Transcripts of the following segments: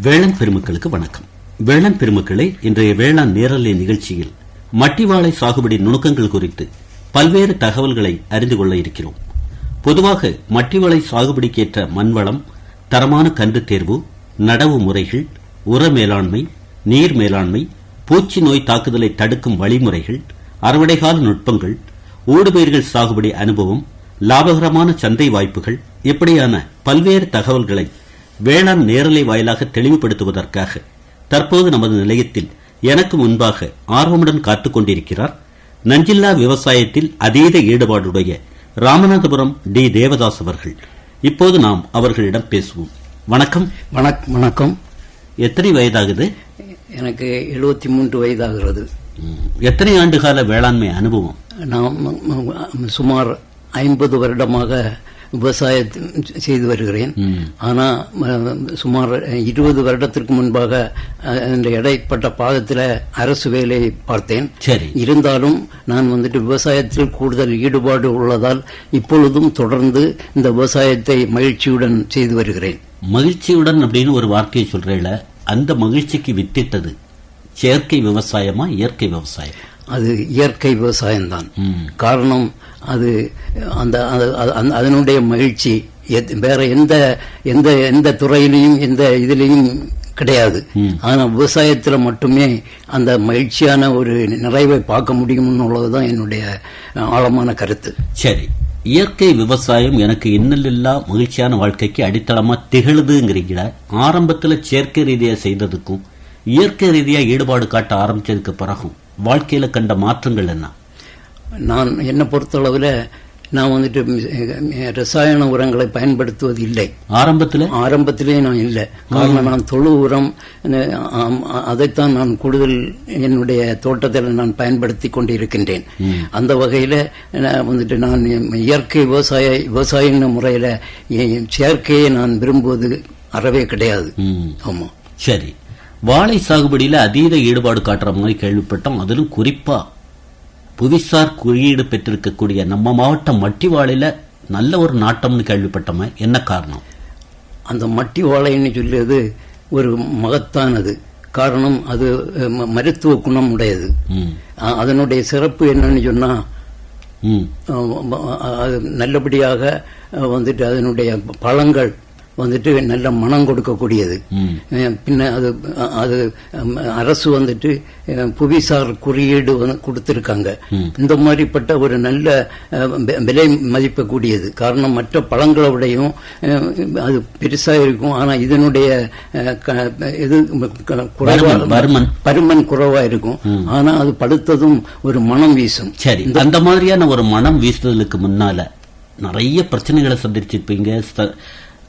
வேளாண் பெருமக்களுக்கு வணக்கம். வேளாண் பெருமக்களை இன்றைய வேளாண் நேரலை நிகழ்ச்சியில் மட்டிவாழை சாகுபடி நுணுக்கங்கள் குறித்து பல்வேறு தகவல்களை அறிந்து கொள்ள இருக்கிறோம். பொதுவாக மட்டிவாழை சாகுபடிக்கேற்ற மண்வளம் தரமான கன்று தேர்வு நடவு முறைகள் உர மேலாண்மை நீர் மேலாண்மை பூச்சி நோய் தாக்குதலை தடுக்கும் வழிமுறைகள் அறுவடைகால நுட்பங்கள் ஊடுபயிர்கள் சாகுபடி அனுபவம் லாபகரமான சந்தை வாய்ப்புகள் இப்படியான பல்வேறு தகவல்களை வேளாண் நேரலை வாயிலாக தெளிவுபடுத்துவதற்காக தற்போது நமது நிலையத்தில் எனக்கு முன்பாக ஆர்வமுடன் காத்துக் கொண்டிருக்கிறார் நஞ்சில்லா விவசாயத்தில் அதீத ஈடுபாடுடைய ராமநாதபுரம் டி தேவதாஸ் அவர்கள். இப்போது நாம் அவர்களிடம் பேசுவோம். வணக்கம். வணக் வணக்கம். எத்தனை வயதாகுது? எனக்கு எழுபத்தி மூன்று வயதாகிறது எத்தனை ஆண்டுகால வேளாண்மை அனுபவம்? நான் ம- ம- சுமார் ஐம்பது வருடமாக விவசாயம் செய்து வருகிறேன். ம். ஆனா ம- சுமார் இருபது வருடத்திற்கு முன்பாக இந்த இடைப்பட்ட பாகத்தில் அரசு வேலையை பார்த்தேன். சரி. இருந்தாலும் நான் வந்துட்டு விவசாயத்தில் கூடுதல் ஈடுபாடு உள்ளதால் இப்பொழுதும் தொடர்ந்து இந்த விவசாயத்தை மகிழ்ச்சியுடன் செய்து வருகிறேன். மகிழ்ச்சியுடன் அப்படின்னு ஒரு வார்த்தையை சொல்றேல அந்த மகிழ்ச்சிக்கு வித்திட்டது செயற்கை விவசாயமா இயற்கை விவசாயம்? அது இயற்கை விவசாயம்தான். காரணம் அது அந்த அது- அது- அந்த- அதனுடைய மகிழ்ச்சி வேற எந்த எந்த எந்த துறையிலையும் எந்த இதுலையும் கிடையாது. ஆனா விவசாயத்துல மட்டுமே அந்த மகிழ்ச்சியான ஒரு நிறைவை பார்க்க முடியும்னு உள்ளதுதான் என்னுடைய ஆழமான கருத்து. சரி. இயற்கை விவசாயம் எனக்கு இன்னலில்லா மகிழ்ச்சியான வாழ்க்கைக்கு அடித்தளமா திகழுதுங்கிறீங்கள ஆரம்பத்துல செயற்கை ரீதியா செய்ததுக்கும் இயற்கை ரீதியா ஈடுபாடு காட்ட ஆரம்பிச்சதுக்கு பிறகும் வாழ்க்கையில கண்ட மாற்றங்கள் என்ன? நான் என்னை பொறுத்தளவுல நான் வந்துட்டு ரசாயன உரங்களை பயன்படுத்துவது இல்லை ஆரம்பத்துல? ஆரம்பத்திலே நான் இல்லை. காரணம் நான் தொழு உரம் அதைத்தான் நான் கூடுதல் என்னுடைய தோட்டத்தில் நான் பயன்படுத்தி கொண்டிருக்கின்றேன். அந்த வகையில வந்துட்டு நான் இயற்கை விவசாய விவசாய முறையில செயற்கையை நான் விரும்புவது அறவே கிடையாது. ம். ஆமா. சரி. வாழை சாகுபடியில அதீத ஈடுபாடு காட்டுற மாதிரி கேள்விப்பட்டோம். அதிலும் குறிப்பா புவிசார் குறியீடு பெற்றிருக்கக்கூடிய நம்ம மாவட்டம் மட்டி வாழையில நல்ல ஒரு நாட்டம்னு கேள்விப்பட்டோமே. என்ன காரணம்? அந்த மட்டி வாழைன்னு சொல்லியது ஒரு மகத்தானது. காரணம் அது மருத்துவ குணம் உடையது அதனுடைய சிறப்பு என்னன்னு சொன்னா ம். அஹ் அது நல்லபடியாக வந்துட்டு அதனுடைய பழங்கள் வந்துட்டு நல்ல மனம் கொடுக்கக்கூடியது. பின்ன அது அது அரசு வந்துட்டு புவிசார் குறியீடு கொடுத்திருக்காங்க. இந்த மாதிரிப்பட்ட ஒரு நல்ல விலை மதிப்பக்கூடியது காரணம் மற்ற பழங்களை விடையும் அது பெருசா இருக்கும். ஆனா இதனுடைய இது. பருமன் குறைவா இருக்கும். ஆனா அது படுத்ததும் ஒரு மனம் வீசும். சரி அந்த மாதிரியான ஒரு மனம் வீசுதலுக்கு முன்னால நிறைய பிரச்சனைகளை சந்திச்சிருப்பீங்க.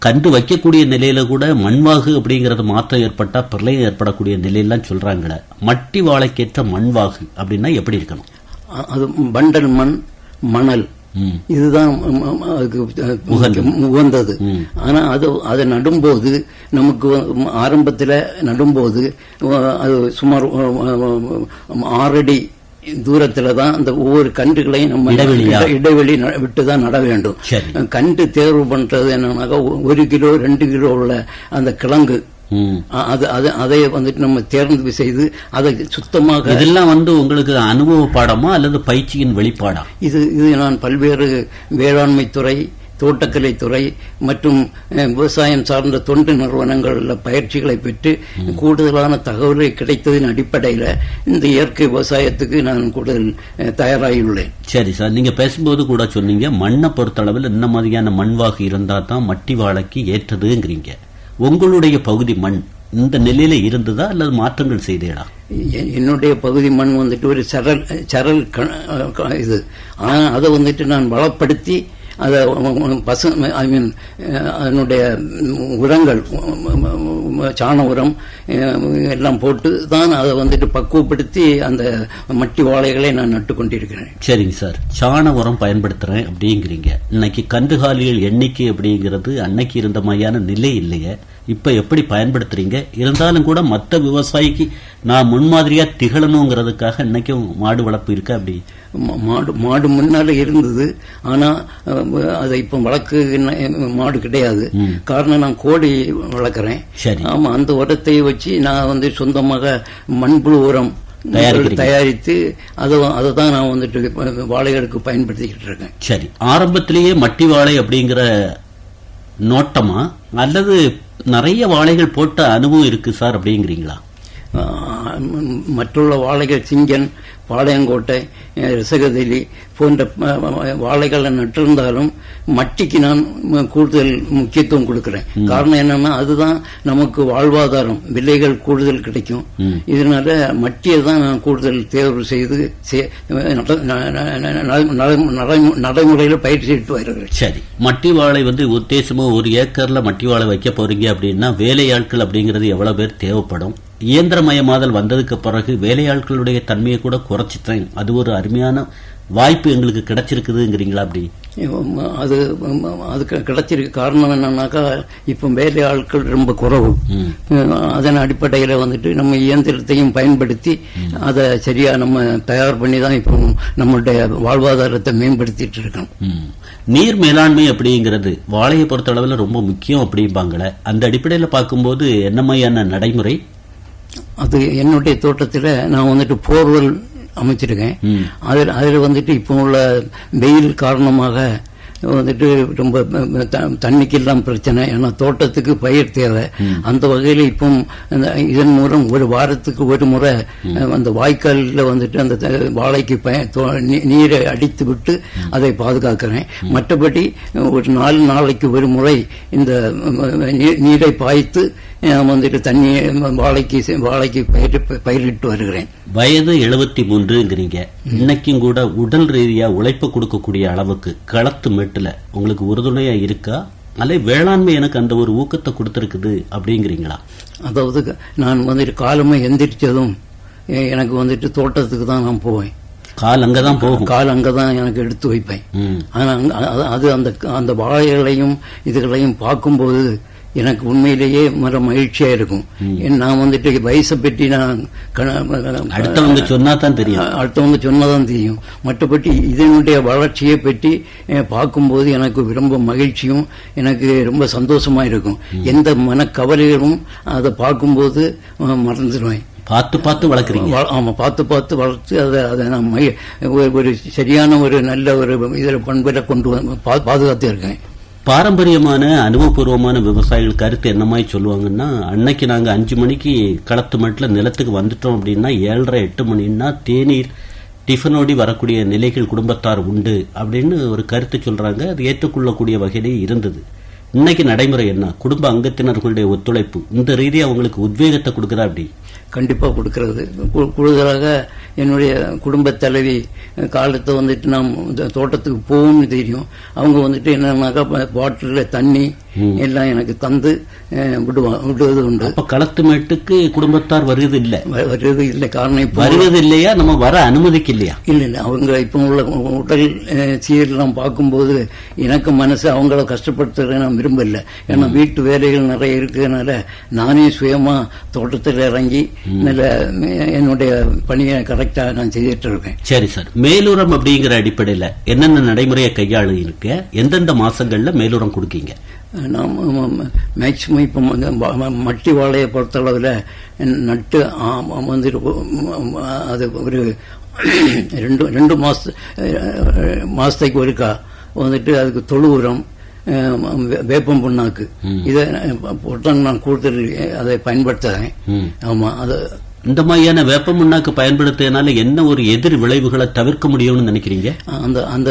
கண்டு வைக்கக்கூடிய நிலையில கூட மண்வாகு அப்படிங்கறது மாற்றம் ஏற்பட்டா பிரளயம் ஏற்படக்கூடிய நிலையெல்லாம் சொல்றாங்களே மட்டி வாழைக்கேற்ற மண்வாகு அப்படின்னா எப்படி இருக்கணும்? அது பண்டல் மண் மணல். இதுதான் அதுக்கு உகந்தது. ஆனா அது அதை நடும்போது நமக்கு ஆரம்பத்துல நடும்போது அது சுமார் ஆறடி தூரத்துல தான் அந்த ஒவ்வொரு கன்றுகளையும் நம்ம இடைவெளி விட்டு தான் நட வேண்டும். கன்று தேர்வு பண்றது என்னன்னாக்கா ஒரு கிலோ ரெண்டு கிலோ உள்ள அந்த கிழங்கு. அது அது அதை வந்துட்டு நம்ம தேர்ந்து செய்து அதை சுத்தமாக இதெல்லாம் வந்து உங்களுக்கு அனுபவ பாடமா அல்லது பயிற்சியின் வெளிப்பாடா? இது இது நான் பல்வேறு வேளாண்மை துறை தோட்டக்கலை துறை மற்றும் விவசாயம் சார்ந்த தொண்டு நிறுவனங்களில் பயிற்சிகளை பெற்று கூடுதலான தகவல்கள் கிடைத்ததின் அடிப்படையில் இந்த இயற்கை விவசாயத்துக்கு நான் கூடுதல் தயாராகியுள்ளேன். சரி சார் நீங்க பேசும்போது கூட சொன்னீங்க மண்ணை பொறுத்தளவில் இந்த மாதிரியான மண்வாகு இருந்தா தான் மட்டி வாழைக்கு ஏற்றதுங்கிறீங்க. உங்களுடைய பகுதி மண் இந்த நிலையில இருந்ததா அல்லது மாற்றங்கள் செய்தீங்களா என்னுடைய பகுதி மண் வந்துட்டு ஒரு சரல் சரல் இது. ஆனால் அதை வந்துட்டு நான் வளப்படுத்தி அதை பசு ஐ மீன் அதனுடைய உரங்கள் சாண உரம் எல்லாம் போட்டு தான் அதை வந்துட்டு பக்குவப்படுத்தி அந்த மட்டி வாழைகளை நான் நட்டு கொண்டிருக்கிறேன். சரிங்க சார். சாண உரம் பயன்படுத்துறேன் அப்படிங்கிறீங்க. இன்னைக்கு கன்றுகாலிகள் எண்ணிக்கை அப்படிங்கிறது அன்னைக்கு இருந்த மாதிரியான நிலை இல்லையே. இப்ப எப்படி பயன்படுத்துறீங்க? இருந்தாலும் கூட மத்த விவசாயிக்கு நான் முன்மாதிரியா திகழணுங்கிறதுக்காக இன்னைக்கும் மாடு வளர்ப்பு இருக்கு அப்படி. மாடு மாடு முன்னால இருந்தது. ஆனா அது இப்ப வளர்க்கு மாடு கிடையாது. காரணம் நான் கோழி வளர்க்குறேன். சரி. ஆமா அந்த உரத்தை வச்சு நான் வந்து சொந்தமாக மண்புழு உரம். தயாரித்து அதை அதை தான் நான் வந்துட்டு வாழைகளுக்கு பயன்படுத்திக்கிட்டு இருக்கேன். சரி. ஆரம்பத்திலேயே மட்டி வாழை அப்படிங்கிற நோட்டமா? அல்லது நிறைய வாழைகள் போட்ட அனுபவம் இருக்கு சார் அப்படிங்கிறீங்களா? மற்றுள்ள வாழைகள் சிங்கன் பாளையங்கோட்டை ரிசகதலி போன்ற வாழைகளை நட்டிருந்தாலும் மட்டிக்கு நான் கூடுதல் முக்கியத்துவம் கொடுக்கிறேன். காரணம் என்னன்னா அதுதான் நமக்கு வாழ்வாதாரம் விலைகள் கூடுதல் கிடைக்கும். இதனால மட்டியை தான் நான் கூடுதல் தேர்வு செய்து நடைமுறையில் பயிற்சிட்டு வருகிறேன். சரி. மட்டி வாழை வந்து உத்தேசமா ஒரு ஏக்கர்ல மட்டி வாழை வைக்க போறீங்க அப்படின்னா வேலையாட்கள் அப்படிங்கிறது எவ்வளவு பேர் தேவைப்படும்? இயந்திரமயமாதல் வந்ததுக்கு பிறகு வேலையாட்களுடைய தன்மையை கூட குறைச்சிட்டேன். அது ஒரு அருமையான வாய்ப்பு எங்களுக்கு கிடைச்சிருக்குதுங்கிறீங்களா அப்படி? அது அது கிடைச்சிருக்கு. காரணம் என்னன்னாக்கா இப்போ வேலை ஆட்கள் ரொம்ப குறைவு. அதன் அடிப்படையில் வந்துட்டு நம்ம இயந்திரத்தையும் பயன்படுத்தி அதை சரியா நம்ம தயார் பண்ணி தான் இப்போ நம்மளுடைய வாழ்வாதாரத்தை மேம்படுத்திட்டு இருக்கோம். நீர் மேலாண்மை அப்படிங்கிறது வாழையை பொறுத்த அளவில் ரொம்ப முக்கியம் அப்படிம்பாங்களே. அந்த அடிப்படையில் பார்க்கும்போது என்ன மாதிரியான நடைமுறை? அது என்னுடைய தோட்டத்தில் நான் வந்துட்டு போர்வெல் அமைச்சிருக்கேன். அதில் அதில் வந்துட்டு இப்போ உள்ள வெயில் காரணமாக வந்துட்டு ரொம்ப த- தண்ணிக்கெல்லாம் பிரச்சனை. ஏன்னா தோட்டத்துக்கு பயிர் தேவை. அந்த வகையில் இப்போ இதன் மூலம் ஒரு வாரத்துக்கு ஒரு முறை அந்த வாய்க்காலில் வந்துட்டு அந்த வாழைக்கு நீரை அடித்து விட்டு அதை பாதுகாக்கிறேன். மற்றபடி ஒரு நாலு நாளைக்கு ஒரு முறை இந்த நீரை பாய்த்து வந்துட்டு தண்ணியை வாழைக்கு வாழைக்கு பயிர் பயிரிட்டு வருகிறேன். வயது எழுபத்தி மூன்றுங்கிறீங்க. இன்னைக்கும் கூட உடல் ரீதியா உழைப்பு கொடுக்கக்கூடிய அளவுக்கு களத்து மேட்டுல உங்களுக்கு உறுதுணையா இருக்கா? அல்ல வேளாண்மை எனக்கு அந்த ஒரு ஊக்கத்தை கொடுத்திருக்குது அப்படிங்கிறீங்களா? அதாவது நான் வந்துட்டு காலமே எந்திரிச்சதும் எனக்கு வந்துட்டு தோட்டத்துக்கு தான் நான் போவேன். கால் அங்கதான் போகும். கால் அங்கே தான் எனக்கு எடுத்து வைப்பேன். ம். ஆனா அங்க- அது- அது அந்த அந்த வாழைகளையும் இதுகளையும் பார்க்கும்போது எனக்கு உண்மையிலேயே மர மகிழ்ச்சியா இருக்கும். நான் வந்துட்டு வயசை பற்றி நான் அடுத்தவங்க சொன்னா தான் தெரியும். அடுத்தவங்க சொன்னதான் தெரியும். மற்றபடி இதனுடைய வளர்ச்சியை பற்றி பார்க்கும்போது எனக்கு ரொம்ப மகிழ்ச்சியும் எனக்கு ரொம்ப சந்தோஷமா இருக்கும். எந்த மனக்கவலைகளும் அதை பார்க்கும்போது மறந்துடுவேன் பார்த்து பார்த்து வளர்க்குறீங்க. வ- ஆமா பார்த்து பார்த்து வளர்த்து அதை அதை நான் ஒரு- சரியான ஒரு நல்ல ஒரு இதில் பண்பில் கொண்டு பாதுகாத்து இருக்கேன். பாரம்பரியமான அனுபவபூர்வமான விவசாயிகள் கருத்து என்ன மாதிரி சொல்லுவாங்கன்னா அன்னைக்கு நாங்க அஞ்சு மணிக்கு களத்து மட்டில் நிலத்துக்கு வந்துட்டோம் அப்படின்னா ஏழரை எட்டு மணின்னா தேநீர் டிஃபனோடி வரக்கூடிய நிலைகள் குடும்பத்தார் உண்டு அப்படின்னு ஒரு கருத்து சொல்றாங்க. அது ஏற்றுக்கொள்ளக்கூடிய வகையிலே இருந்தது. இன்னைக்கு நடைமுறை என்ன? குடும்ப அங்கத்தினர்களுடைய ஒத்துழைப்பு. இந்த ரீதியாக அவங்களுக்கு உத்வேகத்தை கொடுக்குறா அப்படி? கண்டிப்பா கொடுக்கறது. கூடுதலாக என்னுடைய குடும்ப தலைவி காலத்தை வந்துட்டு நாம் தோட்டத்துக்கு போகும்னு தெரியும். அவங்க வந்துட்டு என்னன்னாக்கா பாட்டிலில் தண்ணி எல்லாம் எனக்கு தந்து விடுவா விடுவது உண்டு. அப்ப களத்து மேட்டுக்கு குடும்பத்தார் வருவது இல்ல வருவது இல்லை காரணம் இப்போ வருவது இல்லையா நம்ம வர அனுமதிக்கு இல்லையா இல்ல இல்ல. அவங்க இப்போ உள்ள உடல் சீரெல்லாம் பார்க்கும்போது எனக்கு மனசு அவங்கள கஷ்டப்படுத்துறத நான் விரும்பல. ஏன்னா வீட்டு வேலைகள் நிறைய இருக்கிறதுனால நானே சுயமா தோட்டத்தில் இறங்கி நல்ல என்னுடைய பணியை கரெக்டா நான் செய்துட்டு இருக்கேன். சரி சார். மேலுரம் அப்படிங்கிற அடிப்படையில என்னென்ன நடைமுறையை கையாளு இருக்க எந்தெந்த மாசங்கள்ல மேலுரம் கொடுக்கீங்க? நாம் மேக்சிமம் இப்போ வந்து மட்டி வாழையை பொறுத்தளவில் நட்டு ஒ- அது ஒரு ரெண்டு ரெண்டு மாச மாசத்துக்கு ஒருக்கா வந்துட்டு அதுக்கு தொழு உரம் வேப்பம் புண்ணாக்கு. இதை போட்டு நான் கூடுதல் அதை பயன்படுத்துகிறேன் ம். ஆமா அது இந்த மாதிரியான வேப்ப முன்னாக்கு பயன்படுத்தியனால என்ன ஒரு எதிர் விளைவுகளை தவிர்க்க முடியும்னு நினைக்கிறீங்க? அந்த அந்த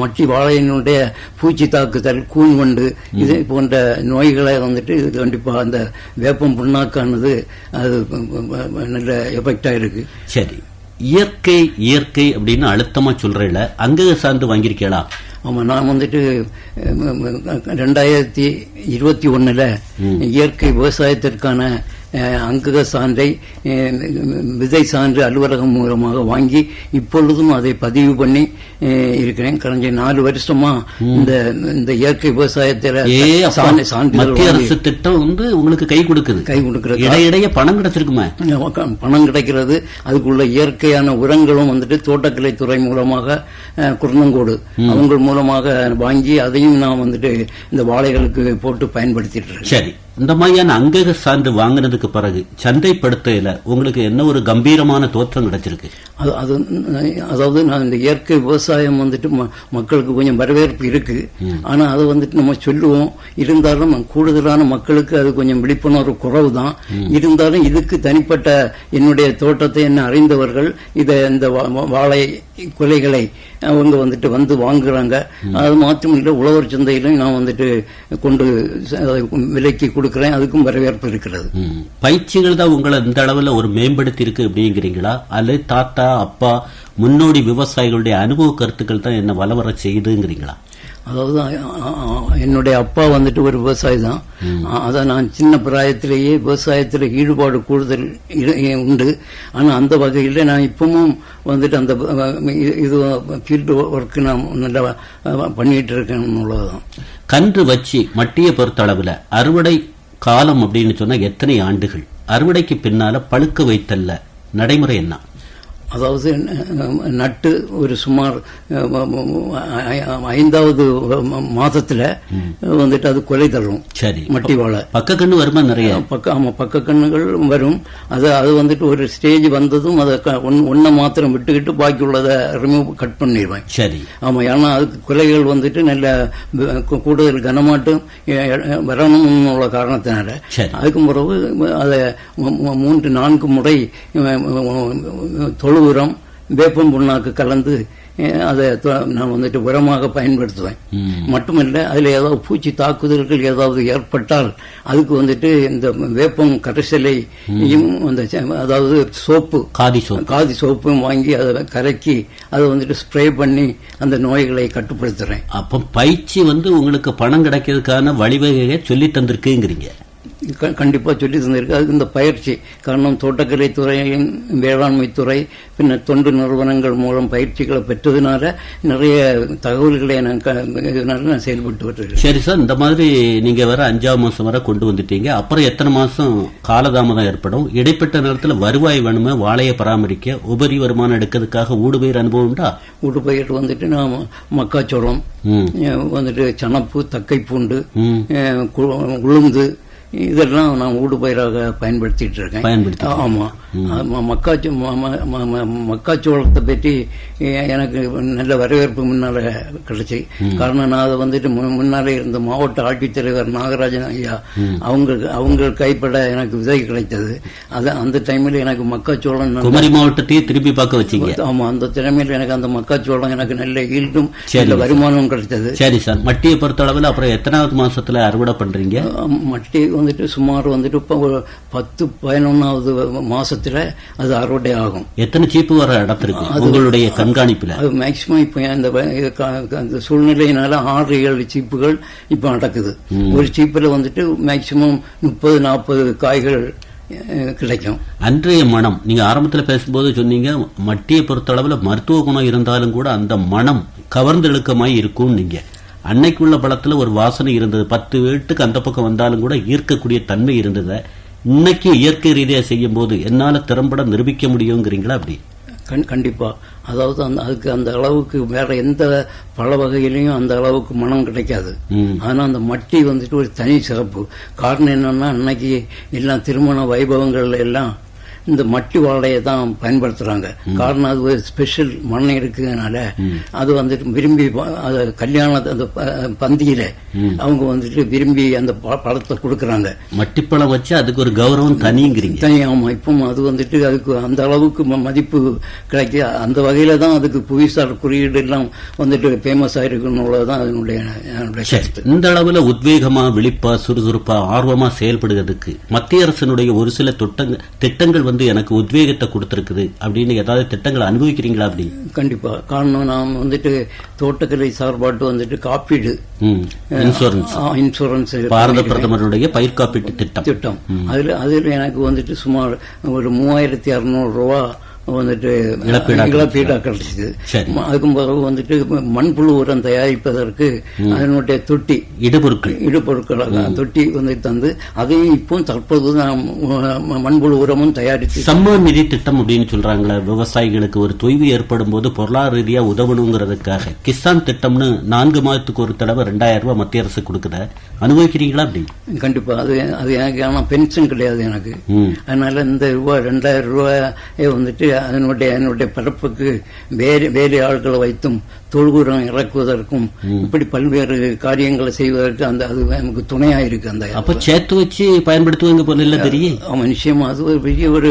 மட்டி வாழையினுடைய பூச்சி தாக்குதல் கூன்வண்டு இது போன்ற நோய்களை வந்துட்டு இது கண்டிப்பா அந்த வேப்பம் புண்ணாக்கானது அது நல்ல எஃபெக்டா இருக்கு சரி. இயற்கை இயற்கை அப்படின்னு அழுத்தமா சொல்றேல அங்க சார்ந்து வாங்கியிருக்கீங்களா? ஆமா நான் வந்துட்டு ரெண்டாயிரத்தி இருபத்தி ஒண்ணுல இயற்கை விவசாயத்திற்கான அங்கக சான்றை விதை சான்று அலுவலகம் மூலமாக வாங்கி இப்பொழுதும் அதை பதிவு பண்ணி இருக்கிறேன். கடந்த நாலு வருஷமா இந்த இந்த இயற்கை விவசாயத்தில் மத்திய அரசு திட்டம் வந்து உங்களுக்கு கை கொடுக்குது. கை கொடுக்கிறது. இடையிடையே பணம் கிடைச்சிருக்குமே. பணம் கிடைக்கிறது. அதுக்குள்ள இயற்கையான உரங்களும் வந்துட்டு தோட்டக்கலை துறை மூலமாக குருணங்கோடு அவங்க மூலமாக வாங்கி அதையும் நான் வந்துட்டு இந்த வாழைகளுக்கு போட்டு பயன்படுத்திட்டு இருக்கேன் சரி. இந்த மாதிரியான அங்கக சான்று வாங்கினதுக்கு பிறகு சந்தைப்படுத்தையில உங்களுக்கு என்ன ஒரு கம்பீரமான தோற்றம் கிடைச்சிருக்கு? அது அது அதாவது நான் இந்த இயற்கை விவசாயம் வந்துட்டு மக்களுக்கு கொஞ்சம் வரவேற்பு இருக்கு. ஆனா அதை வந்துட்டு நம்ம சொல்லுவோம். இருந்தாலும் கூடுதலான மக்களுக்கு அது கொஞ்சம் விழிப்புணர்வு குறைவு தான் இருந்தாலும் இதுக்கு தனிப்பட்ட என்னுடைய தோட்டத்தை என்ன அறிந்தவர்கள் இதை இந்த வாழை கொலைகளை அவங்க வந்துட்டு வந்து வாங்குறாங்க. அது மாத்திரம் இல்லை உழவர் சந்தையிலும் நான் வந்துட்டு கொண்டு விலைக்கு கொடுக்கிறேன். அதுக்கும் வரவேற்பு இருக்கிறது. பயிற்சிகள் தான் உங்களை இந்த அளவுல ஒரு மேம்படுத்தி இருக்கு அப்படிங்கிறீங்களா? அல்லது தாத்தா அப்பா முன்னோடி விவசாயிகளுடைய அனுபவ கருத்துக்கள் தான் என்ன வளவர செய்யுதுங்கிறீங்களா? அதாவது என்னுடைய அப்பா வந்துட்டு ஒரு விவசாயி தான் அதான் நான் சின்ன பிராயத்திலேயே விவசாயத்தில் ஈடுபாடு கூடுதல் உண்டு. ஆனா அந்த வகையில் நான் இப்பவும் வந்துட்டு அந்த இது- ஃபீல்டு ஒர்க் நான் நல்லா பண்ணிட்டு இருக்கேன் அவ்வளவுதான். கன்று வச்சு மட்டியை பொறுத்த அளவுல அறுவடை காலம் அப்படின்னு சொன்னா எத்தனை ஆண்டுகள்? அறுவடைக்கு பின்னால பழுக்க வைத்தல்ல நடைமுறை என்ன? அதாவது நட்டு ஒரு சுமார் ஐந்தாவது மாதத்துல வந்துட்டு அது கொலை தள்ளும் சரி மட்டி வாழை பக்க கண்ணு வருமா நிறைய பக்க ஆமா பக்க கண்ணுகள் வரும் அது அது வந்துட்டு ஒரு ஸ்டேஜ் வந்ததும் அதை க- ஒன்- ஒன்றை மாத்திரம் விட்டுக்கிட்டு பாக்கி உள்ளதை ரிமூவ் கட் பண்ணிடுவேன் சரி ஆமா ஏன்னா அதுக்கு கொலைகள் வந்துட்டு நல்ல கூடுதல் கனமாட்டும் வரணும்னு உள்ள காரணத்தினால சரி. அதுக்கு பிறகு அதை மூன்று நான்கு முறை அஹ், தொழு உரம் வேப்பம் புண்ணாக்கு கலந்து அதை நான் வந்துட்டு உரமாக பயன்படுத்துவேன். மட்டுமல்ல அதில் ஏதாவது பூச்சி தாக்குதல்கள் ஏதாவது ஏற்பட்டால் அதுக்கு வந்துட்டு இந்த வேப்பம் கரைசலையும் அந்த அதாவது சோப்பு காதி சோப்பு. காதி சோப்பும் வாங்கி அதை கலக்கி அதை வந்துட்டு ஸ்ப்ரே பண்ணி அந்த நோய்களை கட்டுப்படுத்துறேன். அப்ப பயிற்சி வந்து உங்களுக்கு பணம் கிடைக்கிறதுக்கான வழிவகையை சொல்லி தந்திருக்குங்கிறீங்க. க- கண்டிப்பா சொல்லி தந்திருக்கு. அதுக்கு இந்த பயிற்சி காரணம் தோட்டக்கலை துறையின் வேளாண்மை துறை பின்னர் தொண்டு நிறுவனங்கள் மூலம் பயிற்சிகளை பெற்றதுனால நிறைய தகவல்களை நான் இதனால நான் செயல்பட்டு வருகிறேன். சரி சார் இந்த மாதிரி நீங்க வர அஞ்சாவது மாசம் வரை கொண்டு வந்துட்டீங்க. அப்புறம் எத்தனை மாசம் காலதாமதம் ஏற்படும்? இடைப்பட்ட நேரத்துல வருவாய் வேணுமே? வாழையை பராமரிக்க உபரி வருமானம் எடுக்கிறதுக்காக ஊடுபயிர் அனுபவம் உண்டா? ஊடுபயிர் வந்துட்டு நான் மக்காச்சோளம் வந்துட்டு சணப்பு தக்கை பூண்டு ம். அஹ் கு- உளுந்து இதெல்லாம் நான் ஊடுபயிராக பயன்படுத்திட்டு இருக்கேன் பயன்படுத்தி ஆமா ஆமா, மக்காச்சோ மக்காச்சோளத்தை பற்றி எனக்கு நல்ல வரவேற்பு முன்னால கிடைச்சி. காரணம் நான் அதை வந்துட்டு முன்னாலே இருந்த மாவட்ட ஆட்சித்தலைவர் நாகராஜன் ஐயா அவங்க அவங்க கைப்பட எனக்கு விதை கிடைத்தது. அது அந்த டைம்ல எனக்கு மக்காச்சோளம் குமரி மாவட்டத்தையே திருப்பி பார்க்க வச்சீங்க. ஆமா அந்த திறமையில எனக்கு அந்த மக்காச்சோளம் எனக்கு நல்ல ஈல்டும். நல்ல வருமானமும் கிடைத்தது. சரி சார். மட்டியை பொறுத்த அளவில் அப்புறம் எத்தனாவது மாசத்துல அறுவடை பண்றீங்க? மட்டி வந்துட்டு சுமார் வந்துட்டு இப்போ ஒரு பத்து பதினொன்னாவது மாசத்துல அது அறுவடை ஆகும். எத்தனை சீப்பு வர இடத்திற்கு உங்களுடைய கண்காணிப்புல? அது மேக்சிமம் இப்போ இந்த சூழ்நிலையினால ஆறு ஏழு சீப்புகள் இப்போ நடக்குது. ஒரு சீப்பில் வந்துட்டு மேக்சிமம் முப்பது நாற்பது காய்கள் கிடைக்கும். அன்றைய மனம் நீங்க ஆரம்பத்துல பேசும்போது சொன்னீங்க மட்டியை பொறுத்த அளவுல மருத்துவ குணம் இருந்தாலும் கூட அந்த மனம் கவர்ந்தெழுக்கமாய் இருக்கும் நீங்க அன்னைக்குள்ள பழத்துல ஒரு வாசனை இருந்தது. பத்து வீட்டுக்கு அந்த பக்கம் வந்தாலும் கூட ஈர்க்கக்கூடிய தன்மை இருந்தது இன்னைக்கு இயற்கை ரீதியா செய்யும் போது என்னால திறம்பட நிரூபிக்க முடியுங்கிறீங்களா அப்படி? கண் கண்டிப்பா. அதாவது அந்த அதுக்கு அந்த அளவுக்கு வேற எந்த பழ வகையிலையும் அந்த அளவுக்கு மனம் கிடைக்காது. ம். ஆனா அந்த மட்டி வந்துட்டு ஒரு தனி சிறப்பு. காரணம் என்னன்னா அன்னைக்கு எல்லாம் திருமண வைபவங்கள்ல எல்லாம் இந்த மட்டி வாழையை தான் பயன்படுத்துறாங்க. காரணம் அது ஒரு ஸ்பெஷல் மண் இருக்குதுனால அது வந்துட்டு விரும்பி அது கல்யாண அந்த பந்தியில அவங்க வந்துட்டு விரும்பி அந்த பழத்தை கொடுக்கறாங்க. மட்டிப்பழம் வச்சு அதுக்கு ஒரு கௌரவம் தனிங்கிறீங்க. தனி ஆமா இப்போ அது வந்துட்டு அதுக்கு அந்த அளவுக்கு மதிப்பு கிடைக்க அந்த வகையில தான் அதுக்கு புவிசார் குறியீடு எல்லாம் வந்துட்டு ஃபேமஸ் ஆயிருக்குன்னு அதனுடைய சரி. கருத்து. இந்த அளவுல உத்வேகமா விழிப்பா சுறுசுறுப்பா ஆர்வமா செயல்படுவதற்கு மத்திய அரசினுடைய ஒரு சில தொட்டங்க- திட்டங்கள் வந்து வந்து எனக்கு உத்வேகத்தை கொடுத்திருக்குது அப்படின்னு ஏதாவது திட்டங்களை அனுபவிக்கிறீங்களா அப்படி? கண்டிப்பா. காரணம் நாம் வந்துட்டு தோட்டக்கலை சார்பாட்டு வந்துட்டு காப்பீடு. இன்சூரன்ஸ் ஆ, இன்சூரன்ஸ் பாரத பிரதமருடைய பயிர் காப்பீட்டு திட்டம். திட்டம் அதுல அதுல எனக்கு வந்துட்டு சுமார் ஒரு மூவாயிரத்தி அறுநூறு ரூபா வந்துட்டு இழப்பீடா இழப்பீடா கிடைச்சது. அதுக்கும் பிறகு வந்துட்டு மண்புழு உரம் தயாரிப்பதற்கு அதனுடைய தொட்டி இடுபொருட்கள். இடுபொருட்களாக தொட்டி வந்து தந்து அதையும் இப்போ தற்போது மண்புழு உரமும் தயாரித்து சம்ம நிதி திட்டம் அப்படின்னு சொல்றாங்களே விவசாயிகளுக்கு ஒரு தொய்வு ஏற்படும் போது பொருளாதார ரீதியா உதவணுங்கிறதுக்காக. கிசான் திட்டம்னு நான்கு மாதத்துக்கு ஒரு தடவை ரெண்டாயிரம் ரூபாய் மத்திய அரசு கொடுக்குற அனுபவிக்கிறீங்களா அப்படி? கண்டிப்பா. அது அது எனக்கு ஆனா பென்ஷன் கிடையாது எனக்கு. அதனால இந்த ரூபாய் ரெண்டாயிரம் ரூபாயை வந்துட்டு அதனுடைய அதனுடைய பிறப்புக்கு வேறு வேறு ஆட்களை வைத்தும் தொழுகுரம் இறக்குவதற்கும் இப்படி பல்வேறு காரியங்களை செய்வதற்கு அந்த அது எனக்கு துணையா இருக்கு அந்த அப்ப சேர்த்து வச்சு பயன்படுத்துவீங்க போல இல்ல தெரியும் ஆமா நிச்சயமா. அது ஒரு பெரிய ஒரு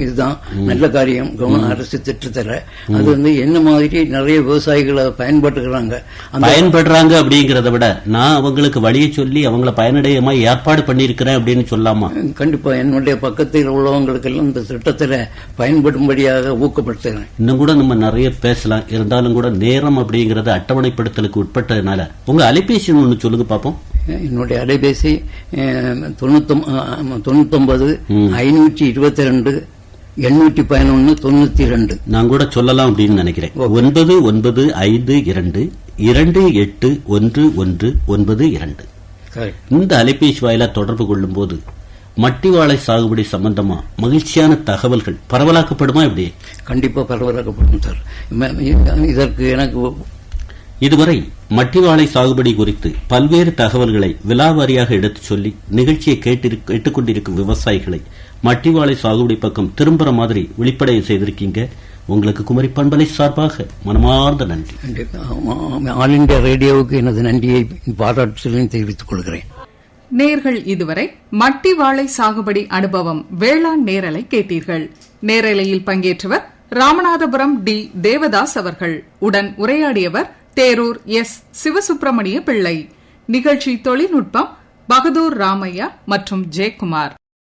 இதுதான். நல்ல காரியம். கவர்மெண்ட் அரசு திட்டத்துல. அது வந்து என்ன மாதிரி நிறைய விவசாயிகள் அதை பயன்படுத்துகிறாங்க அந்த பயன்படுறாங்க அப்படிங்கறத விட நான் அவங்களுக்கு வழியை சொல்லி அவங்கள பயனடையமா ஏற்பாடு பண்ணியிருக்கிறேன் அப்படின்னு சொல்லாமா? கண்டிப்பா. என்னுடைய பக்கத்தில் உள்ளவங்களுக்கு எல்லாம் இந்த திட்டத்துல பயன்படும்படியாக ஊக்கப்படுத்துகிறேன். இன்னும் கூட நம்ம நிறைய பேசலாம். இருந்தாலும் கூட நேரம் அப்படிங்கறது அட்டவணைப்படுத்தலுக்கு உட்பட்டதுனால உங்க அலைபேசி ஒண்ணு சொல்லுங்க பாப்போம். என்னுடைய அலைபேசி தொண்ணூத்தொன்பது ஐநூற்றி இருபத்தி ரெண்டு எண்ணூற்றி பதினொன்று தொண்ணூத்தி ரெண்டு. நான் கூட சொல்லலாம் அப்படின்னு நினைக்கிறேன். ஒன்பது ஒன்பது ஐந்து இரண்டு இரண்டு எட்டு ஒன்று ஒன்று ஒன்பது இரண்டு. இந்த அலைபேசி வாயிலா தொடர்பு கொள்ளும் போது மட்டி வாழை சாகுபடி சம்பந்தமா மகிழ்ச்சியான தகவல்கள் பரவலாக்கப்படுமா இப்படி கண்டிப்பா பரவலாக்கப்படும் சார். இதற்கு எனக்கு இதுவரை மட்டி வாழை சாகுபடி குறித்து பல்வேறு தகவல்களை விலாவாரியாக எடுத்துச் சொல்லி நிகழ்ச்சியை கேட்டுக்கொண்டிருக்கும் விவசாயிகளை மட்டி வாழை சாகுபடி பக்கம் திரும்புற மாதிரி வெளிப்படைய செய்திருக்கீங்க. உங்களுக்கு குமரி பண்பலை சார்பாக மனமார்ந்த நன்றி. ஆல் இந்தியா ரேடியோவுக்கு எனது நன்றியை பாராட்டுதலையும் தெரிவித்துக் கொள்கிறேன். நேர்கள் இதுவரை மட்டி வாழை சாகுபடி அனுபவம் வேளாண் நேரலை கேட்டீர்கள். நேரலையில் பங்கேற்றவர் ராமநாதபுரம் டி தேவதாஸ் அவர்கள். உடன் உரையாடியவர் தேரூர் எஸ் சிவசுப்பிரமணிய பிள்ளை. நிகழ்ச்சி தொழில்நுட்பம் பகதூர் ராமையா மற்றும் ஜெயக்குமார்.